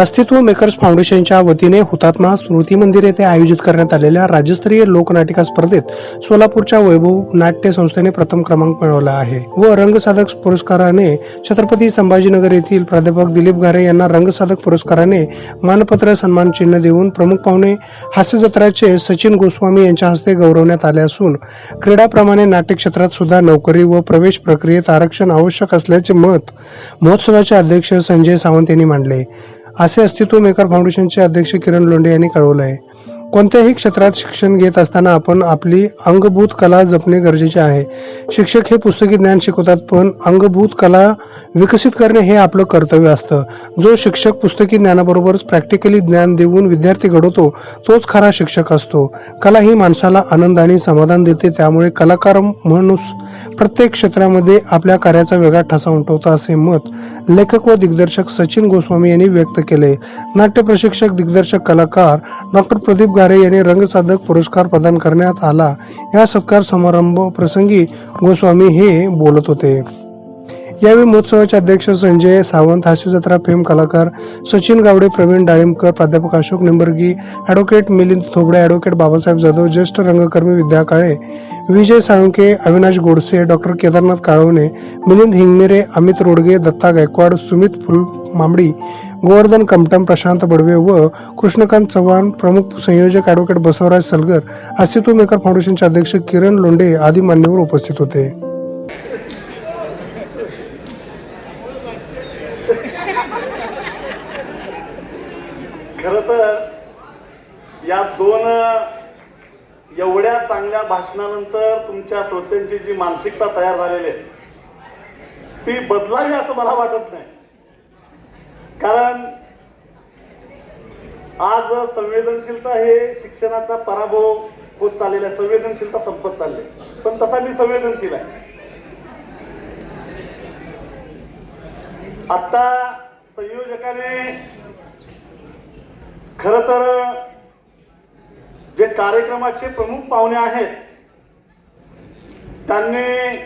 अस्तित्व मेकर्स फाउंडेशनच्या वतीने हुतात्मा स्मृती मंदिर येथे आयोजित करण्यात आलेल्या राज्यस्तरीय लोकनाटिका स्पर्धेत सोलापूरच्या वैभव नाट्य संस्थेने प्रथम क्रमांक मिळवला आहे व रंगसाधक पुरस्काराने छत्रपती संभाजीनगर येथील प्राध्यापक दिलीप गारे यांना रंगसाधक पुरस्काराने मानपत्र सन्मान चिन्ह देऊन प्रमुख पाहुणे हास्य जत्राचे सचिन गोस्वामी यांच्या हस्ते गौरवण्यात आले असून क्रीडाप्रमाणे नाट्य क्षेत्रात सुद्धा नोकरी व प्रवेश प्रक्रियेत आरक्षण आवश्यक असल्याचे मत महोत्सवाचे अध्यक्ष संजय सावंत यांनी मांडले. असे अस्तित्व मेकर फाउंडेशनचे अध्यक्ष किरण लोंढे यांनी कळवलं आहे. कोणत्याही क्षेत्रात शिक्षण घेत असताना आपण आपली अंगभूत कला जपणे गरजेचे आहे. शिक्षक हे पुस्तकी ज्ञान शिकवतात पण अंगभूत कला विकसित करणे हे आपलं कर्तव्य असतं. जो शिक्षक पुस्तकी ज्ञानाबरोबरच प्रॅक्टिकली ज्ञान देऊन विद्यार्थी घडवतो तोच खरा शिक्षक असतो. कला ही माणसाला आनंद आणि समाधान देते त्यामुळे कलाकार माणूस प्रत्येक क्षेत्रामध्ये आपल्या कार्याचा वेगळा ठसा उमटवतो असे मत लेखक व दिग्दर्शक सचिन गोस्वामी यांनी व्यक्त केले. नाट्य प्रशिक्षक दिग्दर्शक कलाकार डॉक्टर प्रदीप गारे यांनी रंगसाधक पुरस्कार प्रदान करण्यात आला. या सत्कार समारंभ प्रसंगी गोस्वामी हे बोलत होते. यावेळी महोत्सवाचे अध्यक्ष संजय सावंत हास्य जत्रा फेम कलाकार सचिन गावडे प्रवीण डाळिंबकर प्राध्यापक अशोक निंबर्गी ॲडव्होकेट मिलिंद थोबडे ॲडव्होकेट बाबासाहेब जाधव ज्येष्ठ रंगकर्मी विद्या काळे विजय साळुंके अविनाश गोडसे डॉक्टर केदारनाथ काळवणे मिलिंद हिंगमिरे अमित रोडगे दत्ता गायकवाड सुमित फुल मांबडी गोवर्धन कमटम प्रशांत बडवे व कृष्णकांत चव्हाण प्रमुख संयोजक ॲडव्होकेट बसवराज सलगर अस्तित्व मेकर फाउंडेशनचे अध्यक्ष किरण लोंढे आदी मान्यवर उपस्थित होते. खर तर या दोन एवढ्या चांगल्या भाषणानंतर तुमच्या श्रोत्यांची जी मानसिकता तयार झालेली आहे ती बदलावी असं मला वाटत नाही. कारण आज संवेदनशीलता हे शिक्षणाचा पराभव होत चाललेला आहे. संवेदनशीलता संपत चालली पण तसा मी संवेदनशील आहे. आता संयोजकाने खर तर जे कार्यक्रमाचे प्रमुख पाहुणे आहेत त्यांनी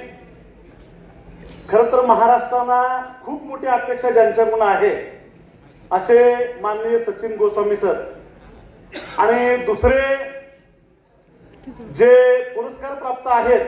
खर तर महाराष्ट्राला खूप मोठी अपेक्षा ज्यांच्याकडून आहे. असे माननीय सचिन गोस्वामी सर आणि दुसरे जे पुरस्कार प्राप्त आहेत